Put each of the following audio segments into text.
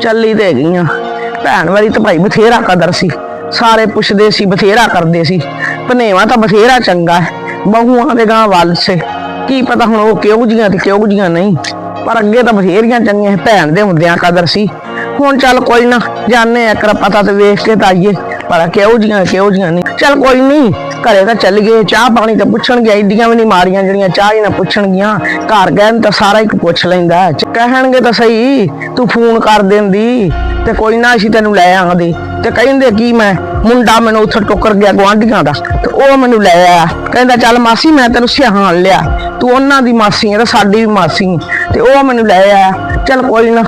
ਚੱਲੀ ਤੇ ਹੈਗੀਆਂ ਭੈਣ ਵਾਲੀ ਤਾਂ ਭਾਈ ਬਥੇਰਾ ਕਦਰ ਸੀ। ਸਾਰੇ ਪੁੱਛਦੇ ਸੀ, ਬਥੇਰਾ ਕਰਦੇ ਸੀ। ਭਨੇਵਾ ਤਾਂ ਬਥੇਰਾ ਚੰਗਾ ਹੈ। ਬਹੂਆਂ ਦੇ ਗਾਂ ਵੱਲ ਸੇ ਕੀ ਪਤਾ ਹੁਣ ਉਹ ਕਿਉਂ ਜੀਆਂ ਤੇ ਕਿਉਂ ਜੀਆਂ ਨਹੀਂ। ਪਰ ਅੱਗੇ ਤਾਂ ਬਥੇਰੀਆਂ ਚੰਗੀਆਂ ਭੈਣ ਦੇ ਹੁੰਦਿਆਂ ਕਦਰ ਸੀ। ਹੁਣ ਚੱਲ ਕੋਈ ਨਾ, ਜਾਣੇ ਆ ਕਰ ਪਤਾ ਤੇ ਵੇਖ ਕੇ ਤਾਂ ਆਈਏ। ਪਰ ਕਿਉਂ ਜੀਆਂ ਕਿਉਂ ਜੀਆਂ ਨਹੀਂ। ਚੱਲ ਕੋਈ ਨਹੀਂ। ਘਰੇ ਤਾਂ ਚੱਲ ਗਏ, ਚਾਹ ਪਾਣੀ ਤਾਂ ਪੁੱਛਣਗੇ, ਐਡੀਆਂ ਵੀ ਨਹੀਂ ਮਾਰੀਆਂ ਜਿਹੜੀਆਂ ਚਾਹ ਹੀ ਨਾ ਪੁੱਛਣਗੀਆਂ। ਘਰ ਗਏ ਨੂੰ ਤਾਂ ਸਾਰਾ ਇੱਕ ਪੁੱਛ ਲੈਂਦਾ ਕਹਿਣਗੇ ਤਾਂ ਸਹੀ, ਤੂੰ ਫੋਨ ਕਰ ਦਿੰਦੀ, ਤੇ ਕੋਈ ਨਾ ਅਸੀਂ ਤੈਨੂੰ ਲੈ ਆਂਦੇ ਤੇ ਕਹਿੰਦੇ ਕੀ ਮੈਂ, ਮੁੰਡਾ ਮੈਨੂੰ ਉੱਥੇ ਟੁੱਕਰ ਗਿਆ ਗੁਆਂਢੀਆਂ ਦਾ, ਤੇ ਉਹ ਮੈਨੂੰ ਲੈ ਆਇਆ। ਕਹਿੰਦਾ, ਚੱਲ ਮਾਸੀ, ਮੈਂ ਤੈਨੂੰ ਸਿਹਾਨ ਲਿਆ। ਤੂੰ ਉਹਨਾਂ ਦੀ ਮਾਸੀ ਹੈ, ਤੇ ਸਾਡੀ ਵੀ ਮਾਸੀ। ਤੇ ਉਹ ਮੈਨੂੰ ਲੈ ਆਇਆ। ਚੱਲ ਕੋਈ ਨਾ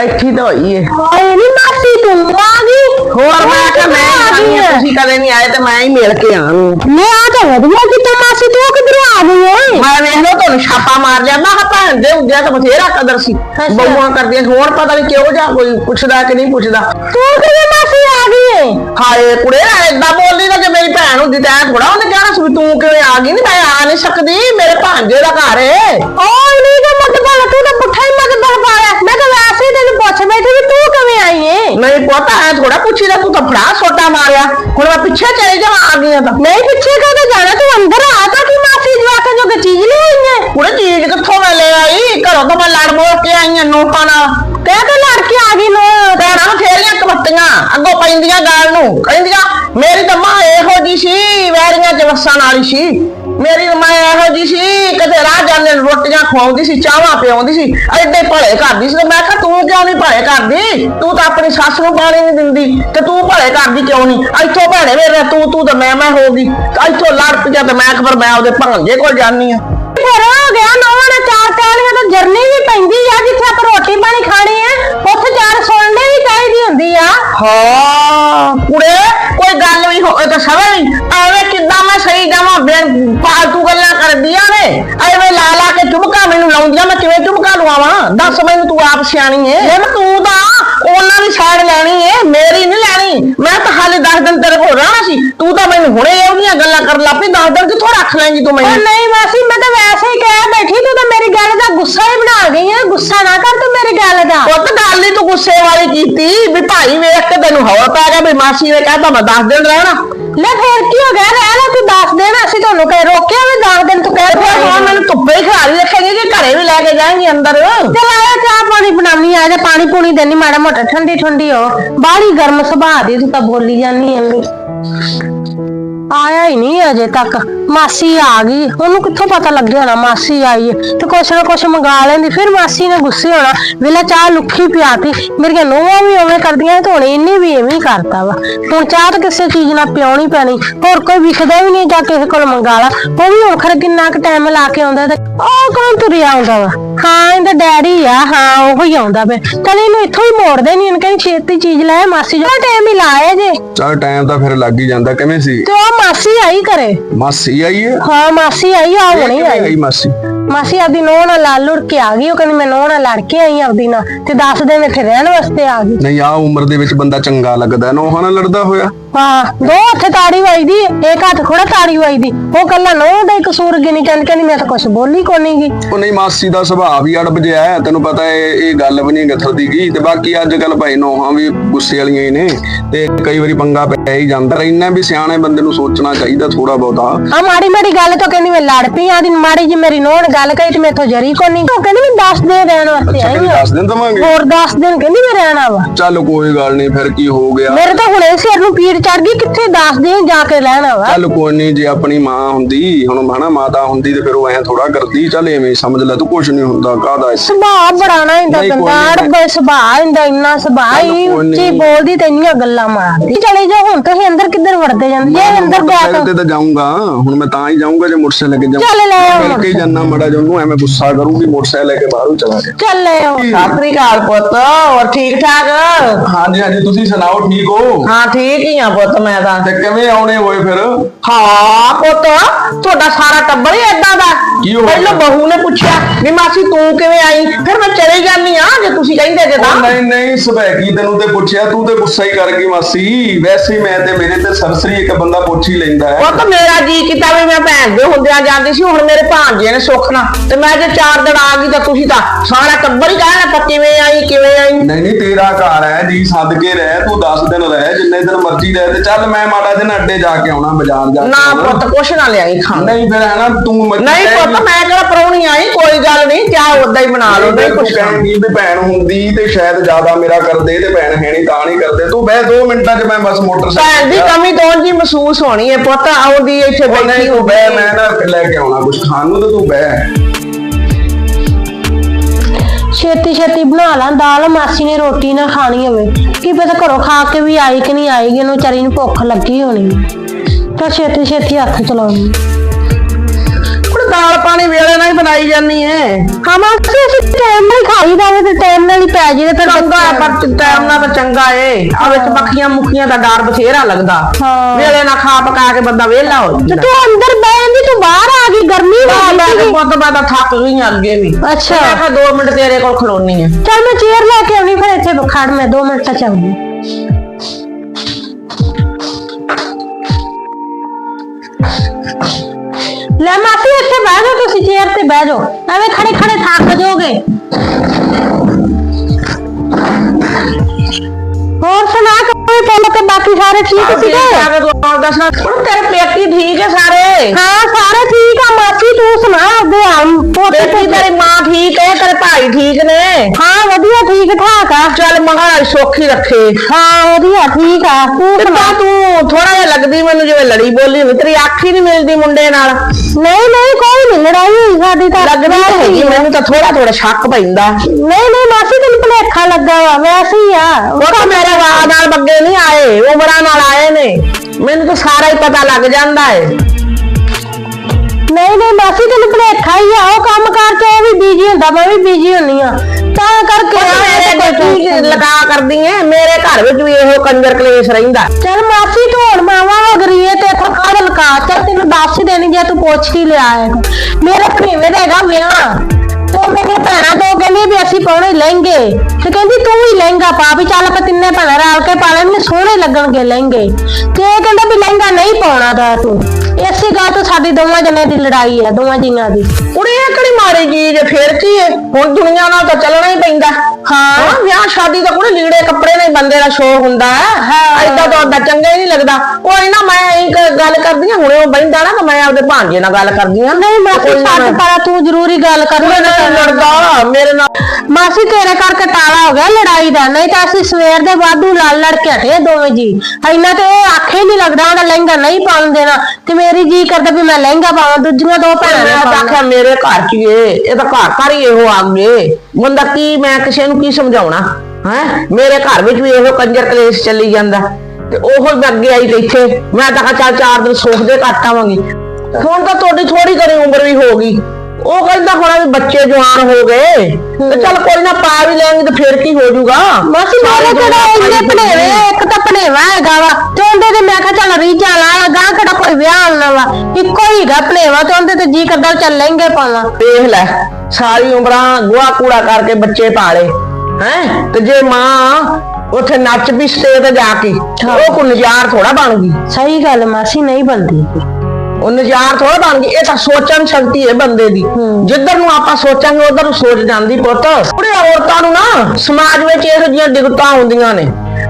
ਬੈਠੀ ਤਾਂ ਹੋਈ ਏ। ਹਾਏ ਨੀ ਮਾਸੀ ਤੂੰ ਆ ਗਈ। ਹੋਰ ਮੈਂ ਕਿਹਾ ਮੈਂ ਆ ਗਈ। ਤੁਸੀਂ ਕਦੇ ਨਹੀਂ ਆਏ ਤੇ ਮੈਂ ਹੀ ਮਿਲ ਕੇ ਆਵਾਂ ਮੈਂ ਆ ਤਾਂ ਵਧੀਆ ਕੀਤਾ ਮਾਸੀ ਤੂੰ ਕਿਧਰੋਂ ਆ ਗਈ ਏ? ਮੈਂ ਵੇਖ ਲਓ ਤੁਹਾਨੂੰ ਛਾਪਾ ਮਾਰ ਲਿਆ ਮੈਂ ਕਿਹਾ ਭੈਣ ਦੇ ਹੁੰਦਿਆਂ ਤਾਂ ਬਥੇਰਾ ਕਦਰ ਸੀ। ਬਹੂਆਂ ਕਰਦੀਆਂ ਸੀ, ਹੁਣ ਪਤਾ ਨਹੀਂ ਕਿਉਂ ਜਾ ਕੋਈ ਪੁੱਛਦਾ ਕਿ ਨਹੀਂ ਪੁੱਛਦਾ। ਤੂੰ ਕਿਵੇਂ ਮਾਸੀ ਆ ਗਈ ਏ? ਹਾਏ ਕੁੜੇ ਏਦਾਂ ਬੋਲਦੀ ਤਾਂ ਜੇ ਮੇਰੀ ਭੈਣ ਹੁੰਦੀ ਤਾਂ ਐ ਥੋੜਾ ਉਹਨੇ ਕਹਿਣਾ ਸੀ ਵੀ ਤੂੰ ਕਿਵੇਂ ਆ ਗਈ। ਨਹੀਂ ਮੈਂ ਆ ਨਹੀਂ ਸਕਦੀ ਮੇਰੇ ਭਾਂਜੇ ਦਾ ਘਰ ਏ। ਓਏ ਨਹੀਂ ਤੇ ਮਤ ਬੋਲ ਤੂੰ ਤਾਂ ਪੁੱਠਾ ਹੀ ਮਤ ਬੋਲ ਪਾਇਆ ਮੈਂ ਤਾਂ ਵੈਸੇ ਹੀ ਤੈਨੂੰ ਪੁੱਛ ਬੈਠੀ ਵੀ ਤੂੰ ਕਿਵੇਂ ਆਈ ਏ ਨਹੀਂ ਪਤਾ ਐ ਥੋੜਾ ਪੁੱਛੀਦਾ ਤੂੰ ਤਾਂ ਫੜਾ ਸੋਟਾ ਮਾਰਿਆ। ਹੁਣ ਮੈਂ ਪਿੱਛੇ ਚਲੇ ਜਾਵਾਂ ਆ ਗਈਆਂ ਤਾਂ। ਨਹੀਂ ਪਿੱਛੇ ਕਦੇ ਜਾਣਾ? ਤੂੰ ਅੰਦਰ ਆ ਤਾਂ ਕਿ ਮਾਸੀ ਜਵਾਕ ਜੋ ਕਿ ਚੀਜ਼ ਨਹੀਂ ਹੋਈ ਏ ਕੁੜੇ ਚੀਜ਼ ਕਿੱਥੋਂ ਮੈਂ ਲੈ ਆਈ? ਘਰੋਂ ਤਾਂ ਮੈਂ ਲੜ ਬੋਲ ਕੇ ਆਈਆਂ ਨੋਟਾਂ ਨਾਲ। ਤੇ ਤੇ ਲੜ ਕੇ ਆ ਗਈ ਨੋ। ਭੈਣਾਂ ਨੂੰ ਫੇਰੀਆਂ ਕਵੱਤੀਆਂ ਅੱਗੋਂ ਪੈਂਦੀਆਂ ਗਾਲ ਨੂੰ। ਕਹਿੰਦੀਆਂ ਮੇਰੀ ਤਾਂ ਮਾਂ ਇਹੋ ਜੀ ਸੀ ਵੈਰੀਆਂ ਚ ਵਸਣ ਵਾਲੀ ਸੀ। ਮੇਰੀ ਮਾਂ ਇਹੋ ਜੀ ਸੀ ਕਦੇ ਰਾਹ ਜਾਂਦੇ ਨੂੰ ਰੋਟੀਆਂ ਖਵਾਉਂਦੀ ਸੀ ਚਾਹਾਂ ਪਿਆਉਂਦੀ ਸੀ ਐਡੇ ਭਲੇ ਕਰਦੀ ਸੀ। ਤੇ ਮੈਂ ਕਿਹਾ ਤੂੰ ਕਿਉਂ ਨਹੀਂ ਭਲੇ ਕਰਦੀ ਤੂੰ ਤਾਂ ਆਪਣੀ ਸੱਸ ਨੂੰ ਪਾਣੀ ਨਹੀਂ ਦਿੰਦੀ। ਤੇ ਤੂੰ ਭਲੇ ਕਰਦੀ ਕਿਉਂ ਨਹੀਂ? ਇੱਥੋਂ ਭੈਣੇ ਮੇਰੇ ਤੂੰ ਤੂੰ ਤਾਂ ਮੈਂ ਮੈਂ ਹੋ ਗਈ। ਇੱਥੋਂ ਲੜ ਪਿਆ ਤੇ ਮੈਂ ਖਬਰ ਮੈਂ ਉਹਦੇ ਭਾਂਜੇ ਕੋਲ ਜਾਨੀ ਆ। ਫਿਰ ਹੋ ਗਿਆ ਨੌਵਾਂ ਨੇ ਚਾਰ ਟਾਲੀਆਂ ਤਾਂ ਜਰਨੀ ਵੀ ਪੈਂਦੀ ਆ ਜਿੱਥੇ ਆਪਾਂ ਰੋਟੀ ਪਾਣੀ ਖਾਣੀ ਹੈ ਉੱਥੇ ਚਾਰ ਸੁਣਨੇ ਵੀ ਚਾਹੀਦੀ ਹੁੰਦੀ ਆ। ਹਾਂ ਕੁੜੇ ਕੋਈ ਗੱਲ ਵੀ ਹੋਵੇ ਤਾਂ ਸਵੇ ਐਵੇਂ ਕਿੱਦਾਂ ਮੈਂ ਸਹੀ ਜਾਵਾਂ ਬੇਨ ਪਾਲਤੂ ਗੱਲਾਂ ਕਰਦੀਆਂ ਨੇ ਐਵੇਂ ਲਾ ਲਾ ਕੇ ਚੁਮਕਾ ਮੈਨੂੰ ਲਾਉਂਦੀਆਂ ਮੈਂ ਚੁਮਕਾ ਲਵਾਵਾਂ ਦੱਸ ਮੈਨੂੰ ਤੂੰ ਆਪ ਸਿਆਣੀ ਏ। ਮੈਂ ਤੂੰ ਤਾਂ ਉਹਨਾਂ ਦੀ ਸਾਈਡ ਲੈਣੀ ਏ ਮੇਰੀ ਨਹੀਂ ਲੈਣੀ। ਮੈਂ ਤਾਂ ਹਾਲੇ 10 ਦਿਨ ਤੇਰੇ ਕੋਲ ਰਹਿਣਾ ਸੀ। ਤੂੰ ਤਾਂ ਮੈਨੂੰ ਹੁਣੇ ਜਿਹੀਆਂ ਗੱਲਾਂ ਕਰਨ ਲੱਗ ਪਈ? 10 ਦਿਨ ਕਿੱਥੋਂ ਰੱਖ ਲੈਂਗੀ ਤੂੰ ਉਹ ਮੈਨੂੰ ਨਹੀਂ ਮਾਸੀ ਮੈਂ ਤਾਂ ਵੈਸੇ ਹੀ ਕਹਿ ਬੈਠੀ ਤੂੰ ਤਾਂ ਮੇਰੀ ਗੱਲ ਦਾ ਗੁੱਸਾ ਹੀ ਬਣਾ ਗਈ ਹੈ ਗੁੱਸਾ ਨਾ ਕਰ ਤੂੰ ਮੇਰੀ ਗੱਲ ਦਾ। ਪੁੱਤ ਗੱਲ ਹੀ ਤੂੰ ਗੁੱਸੇ ਵਾਲੀ ਕੀਤੀ ਵੀ ਭਾਈ ਵੇਖ ਕੇ ਤੈਨੂੰ ਹਵਾ ਪੈ ਗਿਆ ਵੀ ਮਾਸੀ ਨੇ ਕਹਿਤਾ ਮੈਂ 10 ਦਿਨ ਰਹਿਣਾ। ਲੈ ਫੇਰ ਕੀ ਹੋ ਗਿਆ? ਰਹਿ ਲੈ ਤੂੰ ਦੱਸ ਦੇ ਨਾ ਅਸੀਂ ਤੁਹਾਨੂੰ ਕਹਿ ਰੋਕਿਆ ਵੀ ਦਸ ਦਿਨ ਤੂੰ ਕਹਿ ਫਿਰ ਹੁਣ ਮੈਨੂੰ ਧੁੱਪੇ ਹੀ ਖਿਲਾਰੀ ਰੱਖੇਗੀ ਕਿ ਘਰੇ ਵੀ ਲੈ ਕੇ ਜਾਏਂਗੀ ਅੰਦਰ? ਚਲ ਆਇਆ ਚਾਹ ਪਾਣੀ ਬਣਾਉਣੀ ਆ ਜਾ ਪਾਣੀ ਪੂਣੀ ਦੇਣੀ ਮਾੜਾ ਮੋਟਾ ਠੰਡੀ ਠੰਡੀ ਹੋ। ਬਾਹਲੀ ਗਰਮ ਸੁਭਾਅ ਦੀ ਤੂੰ ਤਾਂ ਬੋਲੀ ਜਾਂਦੀ ਐਵੇਂ ਆਇਆ ਹੀ ਨਹੀਂ ਅਜੇ ਤੱਕ। ਮਾਸੀ ਆ ਗਈ। ਉਹਨੂੰ ਕਿੱਥੋਂ ਪਤਾ ਲੱਗਿਆ ਹੋਣਾ ਮਾਸੀ ਆਈ ਹੈ। ਤੇ ਕੁਛ ਨਾ ਕੁਛ ਮੰਗਾ ਲੈਂਦੀ। ਫਿਰ ਮਾਸੀ ਨੇ ਗੁੱਸੇ ਹੋਣਾ। ਵੇਲਾ ਚਾਹ ਲੁੱਖੀ ਪਿਆਤੀ। ਮੇਰੀਆਂ ਨੂੰਹਾਂ ਵੀ ਉਵੇਂ ਕਰਦੀਆਂ ਤੇ ਹੁਣ ਇਹਨੇ ਵੀ ਐਵੇਂ ਹੀ ਕਰਤਾ ਵਾ। ਹੁਣ ਚਾਹ ਤਾਂ ਕਿਸੇ ਚੀਜ਼ ਨਾਲ ਪਿਉਣੀ ਪੈਣੀ। ਹੋਰ ਕੋਈ ਵਿਖਦਾ ਵੀ ਨਹੀਂ ਜਾ ਕਿਸੇ ਕੋਲ ਮੰਗਾ ਲਾ। ਉਹ ਵੀ ਹੁਣ ਖਰ ਕਿੰਨਾ ਕੁ ਟਾਈਮ ਲਾ ਕੇ ਆਉਂਦਾ ਤੇ ਉਹ ਕੌਣ ਤੁਰਿਆ ਆਉਂਦਾ ਵਾ? ਹਾਂ ਇਹਦਾ ਡੈਡੀ ਆ। ਹਾਂ ਉਹ ਹੀ ਆਉਂਦਾ ਵੇ ਚਲ ਇਹਨੂੰ ਇੱਥੋਂ ਹੀ ਮੋੜਦੇ ਨਹੀਂ ਇਹਨੂੰ ਕਹਿੰਦੀ ਛੇਤੀ ਚੀਜ਼ ਲੈ ਮਾਸੀ ਜਿਹੜਾ ਟਾਈਮ ਹੀ ਲਾਇਆ ਜੇ। ਚਲ ਟਾਈਮ ਤਾਂ ਫਿਰ ਲੱਗ ਹੀ ਜਾਂਦਾ। ਕਿਵੇਂ ਸੀ? ਤੇ ਉਹ ਮਾਸੀ ਆਈ ਕਰੇ ਮਾਸੀ ਆਈ ਹੈ? ਹਾਂ ਮਾਸੀ ਆਈ ਆ ਹੁਣੇ ਆਈ ਮਾਸੀ? ਮਾਸੀ ਆਪਦੀ ਨੋਹ ਨਾਲ ਲੜ ਲੁੜ ਕੇ ਆ ਗਈ ਉਹ ਕਹਿੰਦੀ ਮੈਂ ਨੋਹ ਨਾਲ ਲੜ ਕੇ ਆਈ ਆਪਦੀ ਨਾਲ ਤੇ 10 ਦਿਨ ਇੱਥੇ ਰਹਿਣ ਵਾਸਤੇ ਆ ਗਈ। ਨਹੀਂ ਆ ਉਮਰ ਦੇ ਵਿੱਚ ਬੰਦਾ ਚੰਗਾ ਲੱਗਦਾ ਨੋਹਾਂ ਨਾਲ ਲੜਦਾ ਹੋਇਆ। ਹਾਂ ਦੋ ਹੱਥ ਤਾੜੀ ਵੱਜਦੀ ਇੱਕ ਹੱਥ ਥੋੜਾ ਤਾੜੀ ਵੱਜਦੀ ਉਹ ਕੱਲਾ ਨੋਹ ਦਾ ਹੀ ਕਸੂਰ ਗਿਣੀ ਕਹਿੰਦੀ ਕਹਿੰਦੀ ਮੈਂ ਤਾਂ ਕੁਝ ਬੋਲੀ ਕੋ ਨਹੀਂ ਗਈ ਉਹ ਨਹੀਂ ਮਾਸੀ ਦਾ ਸੁਭਾਅ ਵੀ ਅੜਬ ਜਿਹਾ ਹੈ ਤੈਨੂੰ ਪਤਾ ਹੈ ਇਹ ਗੱਲ ਵੀ ਨਹੀਂ ਗਥਰਦੀ ਗਈ ਤੇ ਬਾਕੀ ਅੱਜ ਕੱਲ ਭਾਈ ਨੋਹਾਂ ਵੀ ਗੁੱਸੇ ਵਾਲੀਆਂ ਹੀ ਨੇ ਤੇ ਕਈ ਵਾਰੀ ਪੰਗਾ ਪੈ ਹੀ ਜਾਂਦਾ ਇੰਨਾ ਵੀ ਸਿਆਣੇ ਬੰਦੇ ਨੂੰ ਸੋਚਣਾ ਚਾਹੀਦਾ ਥੋੜਾ ਬਹੁਤਾ। ਆ ਮਾੜੀ ਮਾੜੀ ਗੱਲ ਤੋਂ ਕਹਿੰਦੀ ਮੈਂ ਲੜ ਪਈ ਆਦੀ ਮਾੜੀ ਜੀ ਮੇਰੀ ਨੋਹ ਨਾਲ ਗੱਲ ਕਹੀ ਤੇ ਮੈਥੋਂ ਜਰੀ ਕੋ ਨਹੀਂ ਉਹ ਕਹਿੰਦੀ ਮੈਂ 10 ਦਿਨ ਰਹਿਣ ਵਾਸਤੇ ਅੱਛਾ ਆਈ ਕਹਿੰਦੇ ਹਾਂ। ਦੱਸ ਦਿਨ ਦਵਾਂਗੇ? ਹੋਰ 10 ਦਿਨ ਕਹਿੰਦੀ ਮੈਂ ਰਹਿਣਾ ਵਾ। ਚੱਲ ਕੋਈ ਗੱਲ ਨਹੀਂ ਫਿਰ ਕੀ ਹੋ ਗਿਆ? ਮੇਰੇ ਤਾਂ ਹੁਣੇ ਸਿਰ ਨੂੰ ਪੀੜ ਚੜ ਗਈ ਕਿੱਥੇ 10 ਦਿਨ ਜਾ ਕੇ ਰਹਿਣਾ ਵਾ? ਚੱਲ ਕੋਈ ਨਹੀਂ ਜੇ ਆਪਣੀ ਮਾਂ ਹੁੰਦੀ ਹੁਣ ਹਨਾ ਮਾਤਾ ਹੁੰਦੀ ਤੇ ਫਿਰ ਉਹ ਐਂ ਥੋੜਾ ਕਰਦੀ ਚੱਲ ਐਵੇਂ ਸਮਝ ਲੈ ਤੂੰ ਕੁਝ ਨਹੀਂ ਹੁੰਦਾ ਕਾਹਦਾ ਇਸ ਸੁਭਾਅ ਬੜਾਣਾ ਇੰਦਾ ਨਹੀਂ, ਕੋਈ ਨਹੀਂ। ਸੁਭਾਅ ਇੰਦਾ ਇੰਨਾ ਸੁਭਾਅ ਹੀ ਕੋਈ ਉੱਚੀ। ਬੋਲਦੀ ਤੇ ਇੰਨੀਆਂ ਗੱਲਾਂ ਮਾਰਦੀ। ਚਲੇ ਜਾ ਹੁਣ ਤੁਸੀਂ ਅੰਦਰ ਕਿੱਧਰ ਵੜਦੇ ਜਾਂਦੇ? ਜੇ ਅੰਦਰ ਮੋਟਰਸਾਈਕਲ ਤਾਂ ਤੇ ਤਾਂ ਜਾਊਂਗਾ ਹੁਣ ਮੈਂ ਤਾਂ ਹੀ ਜਾਊਂਗਾ ਜੇ ਮੋਟਰਸਾਈਕਲ ਲੈ ਕੇ ਜਾਊਂ। ਚੱਲ ਲੈ ਆਓ ਮਿਲ ਕੇ ਜਾਨਾ ਮੜਾ ਜਾ ਉਹਨੂੰ ਐਵੇਂ ਗੁੱਸਾ ਕਰੂਗੀ ਮੋਟਰਸਾਈਕਲ ਲੈ ਕੇ ਬਾਹਰੋਂ ਚਲਾ ਗਿਆ। ਚੱਲ ਲੈ ਆਓ। ਸਤਿ ਸ੍ਰੀ ਅਕਾਲ ਪੁੱਤ ਹੋਰ ਠੀਕ ਠਾਕ? ਹਾਂਜੀ ਹਾਂਜੀ ਤੁਸੀਂ ਸੁਣਾਓ ਠੀਕ ਹੋ? ਹਾਂ ਠੀਕ ਹੀ ਆ ਪੁੱਤ ਮੈਂ ਤਾਂ। ਤੇ ਕਿਵੇਂ ਆਉਣੇ ਹੋਏ ਫਿਰ? ਹਾਂ ਪੁੱਤ ਤੁਹਾਡਾ ਸਾਰਾ ਟੱਬਰ ਹੀ ਏਦਾਂ ਦਾ। ਕੀ ਹੋ ਗਿਆ? ਪਹਿਲਾਂ ਬਹੂ ਨੇ ਪੁੱਛਿਆ ਵੀ ਮਾਸੀ ਤੂੰ ਕਿਵੇਂ ਆਈ? ਫਿਰ ਮੈਂ ਚਲੀ ਜਾਂਦੀ ਆ ਜੇ ਤੁਸੀਂ ਕਹਿੰਦੇ ਜੇ ਉਹ ਤਾਂ ਨਹੀਂ ਨਹੀਂ ਸਵੈਗੀ ਤੈਨੂੰ ਤੇ ਪੁੱਛਿਆ ਤੂੰ ਤੇ ਗੁੱਸਾ ਹੀ ਕਰ ਗਈ ਮਾਸੀ। ਵੈਸੇ ਹੀ ਮੈਂ ਤੇ ਮੇਰੇ ਤੇ ਸਰਸਰੀ ਇੱਕ ਬੰਦਾ ਪੁੱਛ ਹੀ ਲੈਂਦਾ ਹੈ। ਉਹ ਤਾਂ ਮੇਰਾ ਜੀ ਕੀਤਾ ਵੀ ਮੈਂ ਭੈਣ ਦੇ ਹੁੰਦਿਆਂ ਜਾਂਦੀ ਸੀ ਹੁਣ ਮੇਰੇ ਭਾਂਜੇ ਨੇ ਸੁੱਖ ਪੁੱਛਣਾ ਤੇ ਮੈਂ ਜੇ ਚਾਰ ਦਿਨ ਆ ਗਈ ਤਾਂ ਤੁਸੀਂ ਤਾਂ ਸਾਰਾ ਟੱਬਰ ਹੀ ਕਹਿਣਾ ਤਾਂ ਕਿਵੇਂ ਆਈ ਕਿਵੇਂ ਆਈ। ਨਹੀਂ ਨਹੀਂ ਤੇਰਾ ਘਰ ਹੈ ਜੀ ਸੱਦ ਕੇ ਰਹਿ ਤੂੰ 10 ਦਿਨ ਰਹਿ ਜਿੰਨੇ ਦਿਨ ਮਰਜ਼ੀ ਰਹਿ ਤੇ ਚੱਲ ਮੈਂ ਮਾੜਾ ਦਿਨ ਅੱਡੇ ਜਾ ਕੇ ਆਉਣਾ ਬਾਜ਼ਾਰ ਜਾ ਕੇ ਨਾ ਆਉਣਾ। ਪੁੱਤ ਕੁਛ ਨਾ ਲਿਆਈ ਖਾਣ। ਨਹੀਂ ਫਿਰ ਹੈ ਨਾ ਤੂੰ ਮਰਜ਼ੀ ਨਹੀਂ ਪੁੱਤ ਮੈਂ ਕਿਹੜਾ ਪਰੌਣੀ ਆਈ ਕੋਈ ਗੱਲ ਨਹੀਂ ਚਾਹ ਉਦਾਂ ਹੀ ਬਣਾ ਲਓ ਨਹੀਂ ਤੂੰ ਕੁਛ ਕਹੇਂਗੀ ਵੀ ਭੈਣ ਹੁੰਦੀ ਤੇ ਸ਼ਾਇਦ ਜ਼ਿਆਦਾ ਮੇਰਾ ਕਰਦੇ ਤੇ ਭੈਣ ਹੈ ਨਹੀਂ ਤਾਂ ਨਹੀਂ ਕਰਦੇ। ਤੂੰ ਬਹਿ 2 ਮਿੰਟਾਂ 'ਚ ਮੈਂ ਬਸ ਭੈਣ ਦੀ ਕਮੀ ਤੋਂ ਜੀ ਮਹਿਸੂਸ ਹੋਣੀ ਹੈ ਪੁੱਤ ਆਉਂਦੀ ਇੱਥੇ ਉਹ ਬੈਠੀ ਨਹੀਂ ਤੂੰ ਬਹਿ ਮੈਂ ਨਾ ਲੈ ਕੇ ਆਉਣਾ ਕੁਝ ਖਾਣ ਨੂੰ ਤੇ ਤੂੰ ਬਹਿ। ਛੇਤੀ ਛੇਤੀ ਬਣਾ ਲਾਂ, ਦਾਲ ਮਾਸੀ ਨੇ ਰੋਟੀ ਨਾ ਖਾਣੀ ਹੋਵੇ। ਕੀ ਪਤਾ ਘਰੋਂ ਖਾ ਕੇ ਵੀ ਆਈ ਕਿ ਨਹੀਂ ਆਈ ਇਹਨੂੰ ਵਿਚਾਰੀ ਨੂੰ ਭੁੱਖ ਲੱਗੀ ਹੋਣੀ। ਤਾਂ ਛੇਤੀ ਛੇਤੀ ਹੱਥ ਚਲਾਉਣੀ। ਹੁਣ ਦਾਲ ਪਾਣੀ ਵੇਲੇ ਨਾਲ ਹੀ ਬਣਾਈ ਜਾਨੀ ਹੈ ਹਾਂ ਮਾਸੀ ਅਸੀਂ ਟਾਈਮ ਨਾਲ ਹੀ ਖਾਈ ਦਾਵੇ ਤੇ ਟਾਈਮ ਨਾਲ ਹੀ ਪੈ ਜੇ ਫਿਰ ਚੰਗਾ ਹੈ, ਪਰ ਟਾਈਮ ਨਾਲ ਤਾਂ ਚੰਗਾ ਏ। ਆ ਵਿੱਚ ਮੱਖੀਆਂ ਮੁੱਖੀਆਂ ਦਾ ਡਰ ਬਥੇਰਾ ਲੱਗਦਾ। ਹਾਂ। ਵੇਲੇ ਨਾਲ ਖਾ ਪਕਾ ਕੇ ਬੰਦਾ ਵਿਹਲਾ ਹੋ ਤੇ ਜਾਂਦਾ। ਤੂੰ ਅੰਦਰ ਬਹਿ ਜਾਂਦੀ ਤੂੰ ਬਾਹਰ ਆ ਗਈ ਗਰਮੀ ਗਈ ਪੁੱਤ ਮੈਂ ਤਾਂ ਥੱਕ ਗਈ ਆਂ ਅੱਗੇ ਵੀ। ਅੱਛਾ। ਮੈਂ ਕਿਹਾ 2 ਮਿੰਟ ਤੇਰੇ ਕੋਲ ਖਲੋਨੀ ਹੈ ਚੱਲ ਮੈਂ ਚੇਅਰ ਲੈ ਕੇ ਆਉਣੀ ਫਿਰ ਇੱਥੇ ਖੜ ਮੈਂ 2 ਮਿੰਟ ਤੱਕ ਆਉਂਦੀ ਲੈ ਮਾਸੀ ਇੱਥੇ ਬਹਿ ਜਾਓ ਤੁਸੀਂ ਚੇਅਰ ਤੇ ਬਹਿ ਜਾਓ ਐਵੇਂ ਖੜੇ ਖੜੇ ਥੱਕ ਜਾਓਗੇ। ਹੋਰ ਸੁਣਾ ਕੋਈ ਪਿੰਡ ਤੇ ਬਾਕੀ ਸਾਰੇ ਠੀਕ ਸੀਗੇ? ਤੇਰੇ ਪੇਟੀ ਠੀਕ ਹੈ ਸਾਰੇ। ਹਾਂ ਸਾਰੇ ਠੀਕ ਆ ਮਾਸੀ ਤੂੰ ਸੁਣਾ ਅੱਗੇ ਆਮ ਪੋਤੇ ਬੇਟੀ ਤੇਰੀ ਮਾਂ ਠੀਕ ਹੈ ਤੇਰੇ ਭਾਈ ਠੀਕ ਨੇ? ਹਾਂ ਵਧੀਆ ਠੀਕ ਠਾਕ ਆ। ਚੱਲ ਮਹਾਰਾਜ ਸੌਖੀ ਰੱਖੇ। ਹਾਂ ਵਧੀਆ ਠੀਕ ਆ। ਤੂੰ ਤੇ ਸੁਣਾ। ਤਾਂ ਤੂੰ ਥੋੜਾ ਜਿਹਾ ਲੱਗਦੀ ਮੈਨੂੰ ਜਿਵੇਂ ਲੜੀ ਬੋਲੀ ਹੋਈ ਤੇਰੀ ਅੱਖ ਹੀ ਨਹੀਂ ਮਿਲਦੀ ਮੁੰਡੇ ਨਾਲ। ਨਹੀਂ ਨਹੀਂ ਕੋਈ ਨਹੀਂ ਲੜਾਈ ਹੋਈ ਸਾਡੀ ਤਾਂ। ਲੱਗਦੀ ਤਾਂ ਹੈਗੀ ਮੈਨੂੰ ਤਾਂ ਥੋੜਾ ਥੋੜਾ ਸ਼ੱਕ ਪੈਂਦਾ। ਨਹੀਂ ਨਹੀਂ ਮਾਸੀ ਤੈਨੂੰ ਭਲੇਖਾ ਲੱਗਾ ਵਾ ਵੈਸੇ ਹੀ ਆ। ਉਹ ਤਾਂ ਮੇਰੇ ਵਾਹ ਨਾਲ ਬੱਗੇ ਨਹੀਂ ਆਏ ਉਮਰਾਂ ਨਾਲ ਆਏ ਨੇ। ਮੈਨੂੰ ਤਾਂ ਸਾਰਾ ਹੀ ਪਤਾ ਲੱਗ ਜਾਂਦਾ ਏ। ਨਹੀਂ ਨਹੀਂ ਮਾਸੀ ਤੈਨੂੰ ਭਲੇਖਾ ਹੀ ਆ ਉਹ ਕੰਮ ਕਾਰ ਚ ਉਹ ਵੀ ਬਿਜ਼ੀ ਹੁੰਦਾ ਮੈਂ ਵੀ ਬਿਜ਼ੀ ਹੁੰਨੀ ਆ। ਤਾਂ ਕਰਕੇ ਮੇਰੇ ਕੋਲ ਕੀ ਲਗਾ ਕਰਦੀ ਐ ਮੇਰੇ ਘਰ ਵਿੱਚ ਵੀ ਇਹੋ ਕੰਜਰ ਕਲੇਸ਼ ਰਹਿੰਦਾ। ਚਲ ਮਾਸੀ ਤੂੰ ਹੁਣ ਮਾਵਾ ਹੋ ਗਈ ਏ ਤੇ ਇੱਥੋਂ ਕਾਹਦਾ ਲਕਾ ਚੱਲ ਤੈਨੂੰ ਦੱਸ ਹੀ ਦੇਣੀ ਜੇ ਤੂੰ ਪੁੱਛ ਹੀ ਲਿਆ ਹੈ। ਮੇਰੇ ਭਣੇਵੇਂ ਦਾ ਹੈਗਾ ਵਿਆਹ ਤੋ ਮੇਰੇ ਭੈਣਾਂ ਤੋਂ ਕਹਿੰਦੀ ਵੀ ਅਸੀਂ ਪਾਉਣੇ ਲਹਿੰਗੇ। ਤੇ ਕਹਿੰਦੀ ਤੂੰ ਵੀ ਲਹਿੰਗਾ ਪਾ ਵੀ ਚੱਲ ਆਪਾਂ ਤਿੰਨੇ ਭੈਣਾਂ ਰਲ ਕੇ ਪਾ ਲੈਣੇ ਸੋਹਣੇ ਲੱਗਣਗੇ ਲਹਿੰਗੇ। ਤੇ ਇਹ ਕਹਿੰਦਾ ਵੀ ਲਹਿੰਗਾ ਨਹੀਂ ਪਾਉਣਾ ਦਾ ਤੂੰ। ਇਸੇ ਗੱਲ ਤੋਂ ਸਾਡੀ ਦੋਵਾਂ ਜਣਿਆਂ ਦੀ ਲੜਾਈ ਹੈ ਦੋਵਾਂ ਜੀਆਂ ਦੀ। ਕੁੜੀ ਇਹ ਕਿਹੜੀ ਚੀਜ਼ ਐ ਫੇਰ ਕੀ ਐ ਹੁਣ ਦੁਨੀਆ ਨਾਲ ਤਾਂ ਚੱਲਣਾ ਹੀ ਪੈਂਦਾ। ਹਾਂ। ਵਿਆਹ ਸ਼ਾਦੀ ਦਾ ਕੁੜੀ ਲੀੜੇ ਕੱਪੜੇ ਨਾਲ ਹੀ ਬੰਦੇ ਦਾ ਸ਼ੌਕ ਹੁੰਦਾ ਹੈ। ਐਦਾਂ ਤਾਂ ਉਹਦਾ ਚੰਗਾ ਹੀ ਨਹੀਂ ਲੱਗਦਾ। ਕੋਈ ਨਾ ਮੈਂ ਇੱਕ ਗੱਲ ਕਰਦੀ ਆ ਹੁਣੇ ਉਹ ਬੈਂਦਾ ਨਾ ਤਾਂ ਮੈਂ ਆਪਦੇ ਭਾਂਜੇ ਨਾਲ ਗੱਲ ਕਰਦੀ ਆ ਨਹੀਂ ਮਾਸੀ ਛੱਡ ਪਰ ਤੂੰ ਜ਼ਰੂਰੀ ਗੱਲ ਕਰ ਮੇਰੇ ਨਾਲ ਲੜਦਾ ਮੇਰੇ ਨਾਲ ਮਾਸੀ ਤੇਰੇ ਕਰਕੇ ਟਾਲਾ ਹੋ ਗਿਆ ਲੜਾਈ ਦਾ ਨਹੀਂ ਤਾਂ ਅਸੀਂ ਸਵੇਰ ਦੇ ਵਾਧੂ ਲੜ ਲੜ ਕੇ ਹਟੇ ਦੋਵੇਂ ਜੀ। ਇੰਨਾ ਤੇ ਇਹ ਆਖੇ ਨਹੀਂ ਲੱਗਦਾ ਉਹਦਾ ਲਹਿੰਗਾ ਨਹੀਂ ਪਾਉਣ ਦੇਣਾ ਤੇ ਮੇਰੀ ਜੀ ਕਰਦਾ ਵੀ ਮੈਂ ਲਹਿੰਗਾ ਪਾਵਾਂ ਦੂਜੀਆਂ ਦੋ ਭੈਣਾਂ ਨੇ ਮੈਂ ਤਾਂ ਪਾਉਣਾ। ਆਖਿਆ ਮੇਰੇ ਘਰ ਚ ਹੀ ਇਹ ਇਹ ਤਾਂ ਘਰ ਘਰ ਹੀ ਇਹੋ ਆ ਗਏ ਬੰਦਾ ਕੀ ਮੈਂ ਕਿਸੇ ਨੂੰ ਕੀ ਸਮਝਾਉਣਾ? ਹੈ? ਮੇਰੇ ਘਰ ਵਿੱਚ ਵੀ ਇਹੋ ਕੰਜਰ ਕਲੇਸ਼ ਚੱਲੀ ਜਾਂਦਾ। ਤੇ ਉਹ ਮੈਂ ਅੱਗੇ ਆਈ ਤੇ ਇੱਥੇ ਮੈਂ ਤਾਂ ਕਿਹਾ ਚੱਲ ਚਾਰ ਦਿਨ ਸੁੱਖ ਦੇ ਕੱਟ ਆਵਾਂਗੀ। ਹੁਣ ਤਾਂ ਤੁਹਾਡੀ ਥੋੜੀ ਕਰੀ ਉਮਰ ਵੀ ਹੋ ਗਈ। ਉਹ ਕਹਿੰਦਾ ਹੁਣ ਵੀ ਬੱਚੇ ਜਵਾਨ ਹੋ ਗਏ। ਤੇ ਚੱਲ ਕੋਈ ਨਾ ਪਾ ਵੀ ਲੈਣਗੇ ਤੇ ਫਿਰ ਕੀ ਹੋ ਜਾਊਗਾ ਮਾਸੀ ਮੇਰੇ ਕਿਹੜਾ ਇੰਨੇ ਭਣੇਵੇਂ ਆ, ਇੱਕ ਤਾਂ ਭਣੇਵਾ ਹੈਗਾ ਵਾ ਤੇ ਉਹਦੇ ਤੇ ਮੈਂ ਕਿਹਾ ਚੱਲ ਰੀਝਾਂ ਲਾ ਗਾਂ ਕਿਹੜਾ ਕੋਈ ਵਿਆਹ ਆਉਣਾ ਵਾ? ਇੱਕੋ ਹੀ ਹੈਗਾ ਭਣੇਵਾ ਤੇ ਉਹਦੇ ਤੇ ਜੀ ਕਰਦਾ ਚੱਲ ਲਹਿੰਗੇ ਪਾਵਾਂ ਦੇਖ ਲੈ ਸਾਰੀ ਉਮਰਾਂ ਗੁਆ ਕੂੜਾ ਕਰਕੇ ਬੱਚੇ ਪਾਲੇ ਹੈ? ਤੇ ਜੇ ਮਾਂ ਉੱਥੇ ਨੱਚ ਵੀ ਸਟੇਜ ਤੇ ਜਾ ਕੇ ਉਹ ਕੋ ਨਜ਼ਾਰ ਥੋੜਾ ਬਣ ਗਈ ਸਹੀ ਗੱਲ ਮਾਸੀ ਨਹੀਂ ਬੰਦੀ ਉਹ ਨਜ਼ਾਰ ਥੋੜਾ ਬਣ ਗਈ। ਇਹ ਤਾਂ ਸੋਚਣ ਸ਼ਕਤੀ ਹੈ ਬੰਦੇ ਦੀ। ਜਿੱਧਰ ਨੂੰ ਆਪਾਂ ਸੋਚਾਂਗੇ ਉਧਰ ਨੂੰ ਸੋਚ ਜਾਂਦੀ ਪੁੱਤ। ਕੁੜੇ ਔਰਤਾਂ ਨੂੰ ਨਾ ਸਮਾਜ ਵਿੱਚ ਇਹੋ ਜਿਹੀਆਂ ਦਿੱਕਤਾਂ ਹੁੰਦੀਆਂ ਨੇ।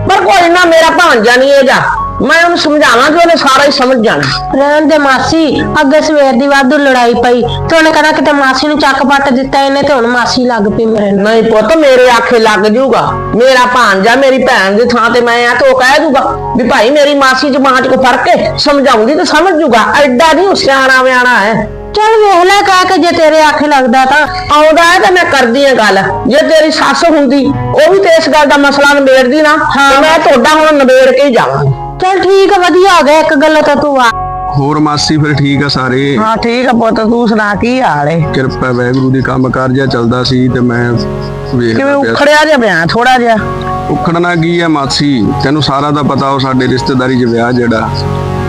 ਪਰ ਕੋਈ ਨਾ ਮੇਰਾ ਭਾਂਜਾ ਨਹੀਂ ਇਹਦਾ ਮੈਂ ਉਹਨੂੰ ਸਮਝਾਵਾਂਗੀ ਉਹਨੇ ਸਾਰਾ ਹੀ ਸਮਝ ਜਾਣਾ। ਰਹਿਣ ਦੇ ਮਾਸੀ ਅੱਗੇ ਸਵੇਰ ਦੀ ਵਾਧੂ ਲੜਾਈ ਪਈ। ਤੇ ਉਹਨੇ ਕਹਣਾ ਕਿਤੇ ਮਾਸੀ ਨੂੰ ਚੱਕ ਪੱਟ ਦਿੱਤਾ ਇਹਨੇ ਤੇ ਹੁਣ ਮਾਸੀ ਲੱਗ ਪਈ ਮੇਰੇ ਨਾਲ। ਨਹੀਂ ਪੁੱਤ ਮੇਰੇ ਆਖੇ ਲੱਗ ਜੂਗਾ। ਮੇਰਾ ਭਾਂਜਾ ਮੇਰੀ ਭੈਣ ਦੀ ਥਾਂ ਤੇ ਮੈਂ ਆ ਤੇ ਉਹ ਕਹਿ ਦੂਗਾ ਵੀ ਭਾਈ ਮੇਰੀ ਮਾਸੀ ਚ ਮਾਂ ਚ ਕੋ ਫ਼ਰਕ ਹੈ? ਸਮਝਾਉਂਗੀ ਤੇ ਸਮਝ ਜੂਗਾ। ਐਡਾ ਨਹੀਂ ਸਿਆਣਾ ਵਿਆਣਾ ਹੈ। ਚੱਲ ਵੇਖ ਲੈ ਕਹਿ ਕੇ ਜੇ ਤੇਰੇ ਆਖੇ ਲੱਗਦਾ ਤਾਂ। ਆਉਂਦਾ ਹੈ ਤੇ ਮੈਂ ਕਰਦੀ ਆ ਗੱਲ। ਜੇ ਤੇਰੀ ਸੱਸ ਹੁੰਦੀ ਉਹ ਵੀ ਤੇ ਇਸ ਗੱਲ ਦਾ ਮਸਲਾ ਨਿਬੇੜਦੀ ਨਾ ਤੇ ਮੈਂ ਤੁਹਾਡਾ ਹੁਣ ਨਿਬੇੜ ਕੇ ਹੀ ਜਾਵਾਂਗੀ ਚੱਲ ਠੀਕ ਆ ਵਧੀਆ ਹੋ ਗਿਆ ਇੱਕ ਗੱਲ ਤਾਂ ਤੂੰ ਆ। ਹੋਰ ਮਾਸੀ ਫਿਰ ਠੀਕ ਆ ਸਾਰੇ? ਹਾਂ ਠੀਕ ਆ ਪੁੱਤ ਤੂੰ ਸੁਣਾ ਕੀ ਹਾਲ ਹੈ ਕਿਰਪਾ ਵੈਗੁਰੂ ਦੀ ਕੰਮ ਕਾਰ ਜਿਹਾ ਚੱਲਦਾ ਸੀ ਤੇ ਮੈਂ ਕਿਵੇਂ ਪਿਆ ਸੀ। ਉਖੜਿਆ ਜਿਹਾ ਬਿਆ ਥੋੜਾ ਜਿਹਾ? ਉਖੜਨਾ ਕੀ ਹੈ ਮਾਸੀ? ਤੈਨੂੰ ਸਾਰਾ ਦਾ ਪਤਾ ਉਹ ਸਾਡੇ ਰਿਸ਼ਤੇਦਾਰੀ 'ਚ ਵਿਆਹ ਜਿਹੜਾ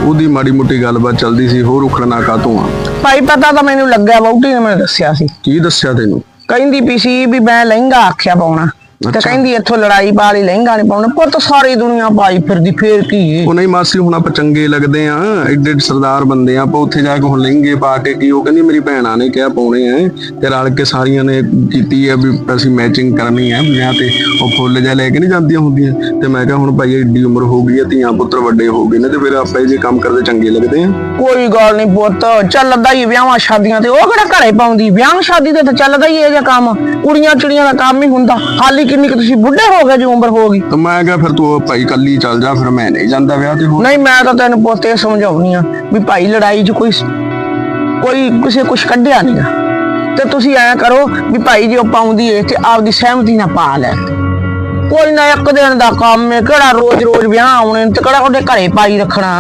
ਉਹਦੀ ਮਾੜੀ ਮੋਟੀ ਗੱਲਬਾਤ ਚੱਲਦੀ ਸੀ ਹੋਰ ਉਖੜਨਾ ਕਾਤੋਂ ਆ? ਭਾਈ ਪਤਾ ਤਾਂ ਮੈਨੂੰ ਲੱਗਿਆ ਵਹੁਟੀ ਨੇ ਮੈਨੂੰ ਦੱਸਿਆ ਸੀ। ਕੀ ਦੱਸਿਆ ਤੈਨੂੰ? ਕਹਿੰਦੀ ਪਈ ਸੀ ਵੀ ਮੈਂ ਲਹਿੰਗਾ ਆਖਿਆ ਪਾਉਣਾ। ਤੇ। ਕਹਿੰਦੀ ਇੱਥੋਂ ਲੜਾਈ ਵਾਲੀ ਲਹਿੰਗਾ ਨਹੀਂ ਪਾਉਣਾ। ਪੁੱਤ ਸਾਰੀ ਦੁਨੀਆ ਪਾਈ ਫਿਰਦੀ ਫੇਰ ਕੀ? ਏ? ਉਹ ਨਹੀਂ ਮਾਸੀ ਹੁਣ ਆਪਾਂ ਚੰਗੇ ਲੱਗਦੇ ਆ। ਐਡੇ ਸਰਦਾਰ ਬੰਦੇ ਆ ਆਪਾਂ ਉੱਥੇ ਜਾ ਕੇ ਹੁਣ ਲਹਿੰਗੇ ਪਾ ਕੇ ਕੀ ਉਹ ਕਹਿੰਦੀ ਮੇਰੀ ਭੈਣਾਂ ਨੇ ਕਿਹਾ ਪਾਉਣੇ ਆ ਤੇ ਰਲ ਕੇ ਸਾਰੀਆਂ ਨੇ ਕੀਤੀ ਆ ਵੀ ਅਸੀਂ ਮੈਚਿੰਗ ਕਰਨੀ ਆ ਵਿਆਹ ਤੇ ਉਹ ਫੁੱਲ ਜਿਹਾ ਲੈ ਕੇ ਨਹੀਂ ਜਾਂਦੀਆਂ ਹੁੰਦੀਆਂ। ਤੇ ਮੈਂ ਕਿਹਾ ਹੁਣ ਭਾਈ ਏਡੀ ਉਮਰ ਹੋ ਗਈ ਆ ਧੀਆਂ ਪੁੱਤਰ ਵੱਡੇ ਹੋ ਗਏ ਨੇ ਤੇ ਫਿਰ ਆਪਾਂ ਇਹ ਜੇ ਕੰਮ ਕਰਦੇ ਚੰਗੇ ਲੱਗਦੇ ਆ। ਕੋਈ ਗੱਲ ਨਹੀਂ ਪੁੱਤ ਚੱਲਦਾ ਹੀ ਵਿਆਹਾਂ ਸ਼ਾਦੀਆਂ ਤੇ ਉਹ ਕਿਹੜਾ ਘਰੇ ਪਾਉਂਦੀ? ਵਿਆਹ ਸ਼ਾਦੀ ਤੇ ਤਾਂ ਚੱਲਦਾ ਹੀ ਇਹ ਜਿਹਾ ਕੰਮ ਕੁੜੀਆਂ ਚਿੜੀਆਂ ਦਾ ਕੰਮ ਹੀ ਹੁੰਦਾ। ਹਾਲੀ ਕਿੰਨੀ ਕੁ ਤੁਸੀਂ ਬੁੱਢੇ ਹੋ ਗਏ ਜੋ ਉਮਰ ਹੋ ਗਈ? ਤਾਂ ਮੈਂ ਕਿਹਾ ਫਿਰ ਤੂੰ ਭਾਈ ਕੱਲੀ ਚੱਲ ਜਾ ਫਿਰ ਮੈਂ ਨਹੀਂ ਜਾਂਦਾ ਵਿਆਹ ਤੇ ਹੋਰ। ਨਹੀਂ ਮੈਂ ਤਾਂ ਤੈਨੂੰ ਪੁੱਤ ਇਹ ਸਮਝਾਉਣੀ ਆ ਵੀ ਭਾਈ ਲੜਾਈ 'ਚ ਕੋਈ ਕੋਈ ਕਿਸੇ ਕੁਛ ਕੱਢਿਆ ਨਹੀਂ ਤੇ ਤੁਸੀਂ ਐਂ ਕਰੋ ਵੀ ਭਾਈ ਜੇ ਉਹ ਪਾਉਂਦੀ ਏ ਤੇ ਆਪਦੀ ਸਹਿਮਤੀ ਨਾਲ ਪਾ ਲੈ। ਕੋਈ ਨਾ ਇੱਕ ਦਿਨ ਦਾ ਕੰਮ ਏ ਕਿਹੜਾ ਰੋਜ਼ ਰੋਜ਼ ਵਿਆਹ ਆਉਣੇ ਨੇ ਤੇ ਕਿਹੜਾ ਉਹਦੇ ਘਰੇ ਪਾਈ ਰੱਖਣਾ?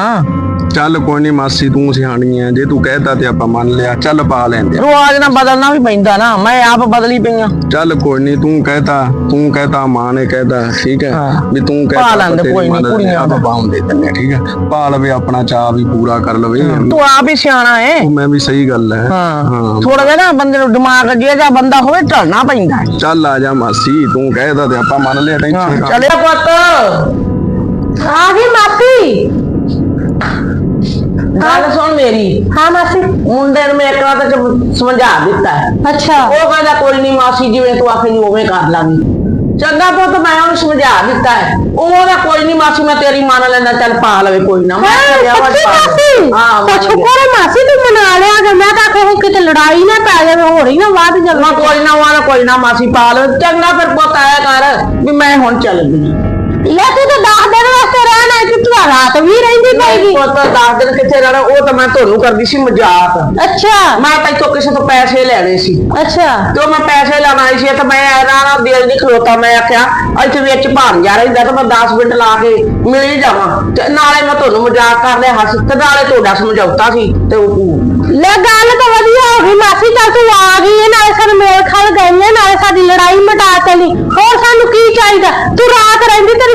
ਚੱਲ ਕੋਈ ਨਹੀਂ ਮਾਸੀ ਤੂੰ ਸਿਆਣੀ ਆ ਜੇ ਤੂੰ ਕਹਿਤਾ ਤੇ ਆਪਾਂ ਮੰਨ ਲਿਆ ਚੱਲ ਪਾ ਲੈਂਦੇ ਆ। ਰਵਾਜ ਨਾਲ ਬਦਲਣਾ ਵੀ ਪੈਂਦਾ ਨਾ ਮੈਂ ਆਪ ਬਦਲੀ ਪਈਆਂ ਚੱਲ ਕੋਈ ਨਹੀਂ ਤੂੰ ਕਹਿਤਾ ਤੂੰ ਕਹਿਤਾ ਮਾਂ ਨੇ ਕਹਿਤਾ ਠੀਕ ਹੈ ਹਾਂ। ਵੀ ਤੂੰ ਪਾ ਕਹਿਤਾ ਲੈਂਦੇ, ਤੇਰੀ ਕੋਈ ਨੀ, ਲੈਂਦੇ, ਕੁੜੀਆਂ ਆਪਾਂ ਦਾ। ਬਾਉਂ ਦੇ ਦਿੰਦੇ ਆ, ਠੀਕ ਹੈ ਪਾ ਲਵੇ ਆਪਣਾ ਚਾਹ ਵੀ ਪੂਰਾ ਕਰ ਲਵੇ। ਤੂੰ ਆਪ ਹੀ ਸਿਆਣਾ ਏ ਉਹ ਮੈਂ ਵੀ ਸਹੀ ਗੱਲ ਹੈ ਹਾਂ। ਥੋੜਾ ਜਿਹਾ ਨਾ ਬੰਦੇ ਨੂੰ ਦਿਮਾਗ ਜੇ ਜਾਂ ਬੰਦਾ ਹੋਵੇ ਢਲਣਾ ਪੈਂਦਾ ਹੈ। ਚੱਲ ਆ ਜਾ ਮਾਸੀ ਤੂੰ ਕਹਿਤਾ ਤੇ ਆਪਾਂ ਮੰਨ ਲਿਆ ਟੈਨਸ਼ਨ ਚੱਲਿਆ ਪੁੱਤ। ਆ ਗਈ ਮਾਸੀ। ਗੱਲ ਸੁਣ ਮੇਰੀ। ਹਾਂ ਮਾਸੀ। ਮੁੰਡੇ ਨੂੰ ਮੈਂ ਇੱਕ ਵਾਰ ਤਾਂ ਸਮਝਾ ਦਿੱਤਾ ਹੈ। ਅੱਛਾ। ਉਹ ਕਹਿੰਦਾ ਕੋਈ ਨਹੀਂ ਮਾਸੀ ਜਿਵੇਂ ਤੂੰ ਆਖੇਂਗੀ ਉਵੇਂ ਕਰ ਲਾਂਗੀ। ਚੰਗਾ ਪੁੱਤ ਮੈਂ ਉਹਨੂੰ ਸਮਝਾ ਦਿੱਤਾ ਹੈ। ਉਹ ਉਹਦਾ ਕੋਈ ਨਹੀਂ ਮਾਸੀ ਮੈਂ ਤੇਰੀ ਮੰਨ ਲੈਂਦਾ ਚੱਲ ਪਾ ਲਵੇ ਕੋਈ ਨਾ। ਮੈਂ ਹਾਂ, ਕਿਹਾ ਵਿਆਹ ਪਾ ਲਵੇ। ਹਾਂ ਤਾਂ ਮੰਨ ਸ਼ੁਕਰ ਲਿਆ। ਹੈ ਮਾਸੀ ਤੂੰ ਮਨਾ ਲਿਆ ਕਿ ਮੈਂ ਤਾਂ ਕਹੂੰ ਕਿਤੇ ਲੜਾਈ ਨਾ ਪੈ ਜਾਵੇ ਹੋਰ ਹੀ ਨਾ ਵੱਧ ਮੈਂ ਜਾਵੇ ਕੋਈ ਨਾ ਵਾਲਾ ਕੋਈ ਨਾ ਮਾਸੀ ਪਾ ਲਵੇ। ਚੰਗਾ ਫਿਰ ਪੁੱਤ ਆਇਆ ਕਰ ਵੀ ਮੈਂ ਹੁਣ ਚੱਲ ਗਈ ਲੈ ਤੂੰ ਤਾਂ 10 ਦਿਨ ਵਾਸਤੇ ਰਹਿਣਾ ਕਿ ਤੂੰ ਰਾਤ ਵੀ ਰਹਿੰਦੀ ਪਏਗੀ। ਪੁੱਤ ਦਸ ਦਿਨ ਕਿੱਥੇ ਰਹਿਣਾ ਉਹ ਤਾਂ ਮੈਂ ਤੁਹਾਨੂੰ ਕਰਦੀ ਸੀ ਮਜ਼ਾਕ। ਅੱਛਾ। ਮੈਂ ਤਾਂ ਇੱਥੋਂ ਕਿਸੇ ਤੋਂ ਪੈਸੇ ਲੈਣੇ ਸੀ। ਅੱਛਾ। ਤੇ ਉਹ ਮੈਂ ਪੈਸੇ ਲੈਣ ਸੀ ਤੇ ਮੈਂ ਰਾਣਾ ਦਿਲ ਨਹੀਂ ਖਲੋਤਾ ਮੈਂ ਆਖਿਆ ਇੱਥੇ ਵਿੱਚ ਭਾਣ ਜਾ ਰਹਿੰਦਾ ਤੇ ਮੈਂ 10 ਮਿੰਟ ਲਾ ਕੇ ਮਿਲ ਹੀ ਜਾਵਾਂ। ਤੇ ਨਾਲੇ ਮੈਂ ਤੁਹਾਨੂੰ ਮਜ਼ਾਕ ਕਰ ਲਿਆ ਹੱਸ ਤੇ ਨਾਲੇ ਤੁਹਾਡਾ ਸਮਝੌਤਾ ਸੀ ਤੇ ਉਹ ਲੈ ਗੱਲ ਤਾਂ ਵਧੀਆ ਹੋ ਗਈ ਮਾਸੀ ਚੱਲ ਤੂੰ ਆ ਗਈ ਹੈ ਨਾਲੇ ਸਾਨੂੰ ਮੇਲ ਖਲ ਗਈਆਂ ਨਾਲੇ ਸਾਡੀ ਲੜਾਈ ਮਿਟਾ ਚਲੀ। ਹੋਰ ਸਾਨੂੰ ਕੀ ਚਾਹੀਦਾ? ਤੂੰ ਰਾਤ ਰਹਿੰਦੀ ਕੋਈ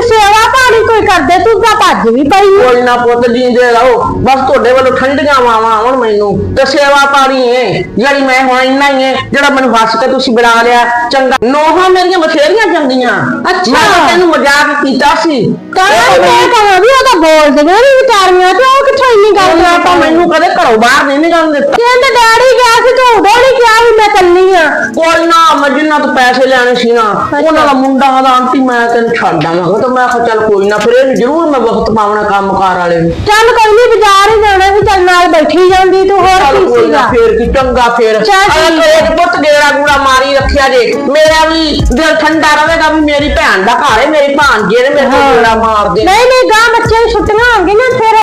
ਕਰਦੇ ਤੂੰ ਤਾਂ ਭੱਜ ਵੀ ਪਈ। ਕੋਈ ਨਾ ਪੁੱਤ ਜੀਂਦੇ ਰਹੋ। ਬਸ ਤੁਹਾਡੇ ਵੱਲੋਂ ਠੰਡੀਆਂ ਵਾਵਾਂ ਆਉਣ ਮੈਨੂੰ। ਤੇ ਸੇਵਾ ਪਾਣੀ ਏ ਜਿਹੜੀ ਮੈਂ ਹੁਣ ਇੰਨਾ ਹੀ ਏ ਜਿਹੜਾ ਮੈਨੂੰ ਹੱਸ ਕੇ ਤੁਸੀਂ ਬਣਾ ਲਿਆ ਚੰਗਾ। ਨੋਹਾਂ ਮੇਰੀਆਂ ਬਥੇਰੀਆਂ ਚੰਗੀਆਂ ਅੱਛਾ। ਮੈਂ ਤਾਂ ਤੈਨੂੰ ਮਜ਼ਾਕ ਕੀਤਾ ਸੀ। ਤਾਂ ਮੈਂ ਕਹਾਂ ਵੀ ਉਹ ਤਾਂ ਬੋਲਦੇ ਨੇ ਵੀ ਵਿਚਾਰੀਆਂ ਤੇ ਉਹ ਕਿੱਥੋਂ ਇੰਨੀ ਗੱਲ ਉਹਨਾਂ ਮੈਨੂੰ ਕਦੇ ਘਰੋਂ ਬਾਹਰ ਨਹੀਂ ਨਿਕਲਣ ਦਿੱਤਾ। ਕਹਿੰਦੇ ਡੈਡੀ ਗਿਆ ਸੀ ਤੂੰ ਉਦੋਂ ਨਹੀਂ ਕਿਹਾ ਵੀ ਮੈਂ ਕੋਈ ਨਾ ਮੈਂ ਜਿੰਨਾ ਤੋਂ ਪੈਸੇ ਲੈਣੇ ਸੀ ਨਾ ਉਹਨਾਂ ਦਾ ਮੁੰਡਾ ਦਾ ਆਂਟੀ ਮੈਂ ਤੈਨੂੰ ਛੱਡ ਆਵਾਂਗਾ। ਤਾਂ ਮੈਂ ਕਿਹਾ ਚੱਲ ਕੋਈ ਨਾ ਫਿਰ ਇਹ ਜ਼ਰੂਰ ਮੈਂ ਵਕਤ ਪਾਵਣਾ ਕੰਮਕਾਰ ਵਾਲੇ ਨੂੰ। ਚੱਲ ਕੋਈ ਨਹੀਂ ਬਾਜ਼ਾਰ ਹੀ ਜਾਣਾ ਸੀ ਚੱਲ ਨਾਲ ਬੈਠੀ ਜਾਂਦੀ ਤੂੰ ਹੋਰ ਚੱਲ ਕੀ ਕੋਈ ਸੀਗਾ? ਨਾ ਫੇਰ ਕੀ ਚੰਗਾ ਫੇਰ। ਚੱਲ ਅਗਰ ਠੀਕ ਤੇਰੇ ਪੁੱਤ ਗੇੜਾ ਗੂੜਾ ਮਾਰੀ ਰੱਖਿਆ ਜੇ। ਮੇਰਾ ਵੀ ਦਿਲ ਠੰਡਾ ਰਹੇਗਾ ਵੀ ਮੇਰੀ ਭੈਣ ਦਾ ਘਰ ਹੈ ਮੇਰੀ ਭਾਣਜੇ ਨੇ ਮੇਰੇ ਕੋਲ ਗੇੜਾ ਮਾਰਦੇ ਨਹੀਂ ਨਹੀਂ ਗਾਂ ਬੱਚੇ ਦੀ ਛੁੱਟੀਆਂ ਹੋਣਗੀਆਂ ਨਾ ਫਿਰ